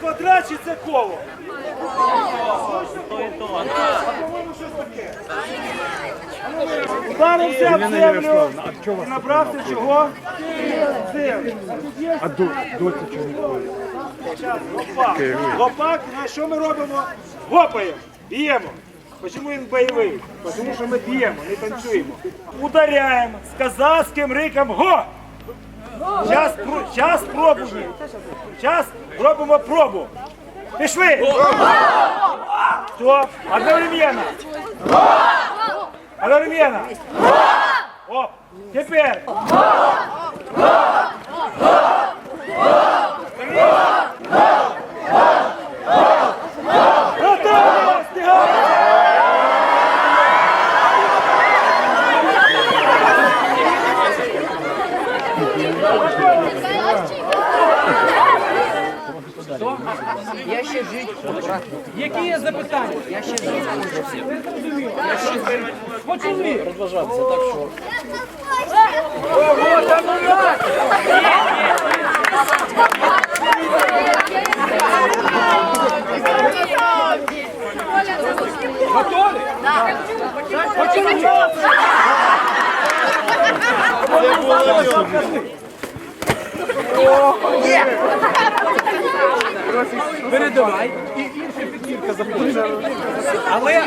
Квадрат чи це коло? По-моєму, щось таке. Вдарився в землю і набрався чого? А тут є А до, доці чого не ходить? Гопак. Гопак, на що ми робимо? Гопаємо, б'ємо. Чому він бойовий? Тому що ми б'ємо, не танцюємо. Ударяємо з казацьким риком го! Про- час пробуємо. Час робимо пробу. Пішли! Стоп! Одновременно! Одновременно! Оп! Тепер! Готово! Які є запитання? Я ще Почали. Розважатися, так що. Ого, там ну як? Готові? Почали. Передавай. І інша підкірка заходить. Але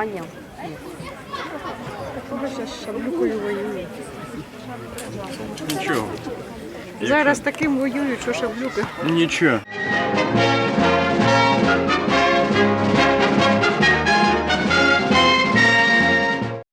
А ні. Кого зараз шаблюкою воюють? Нічого. Зараз таким воюють, що шаблюки. Нічого.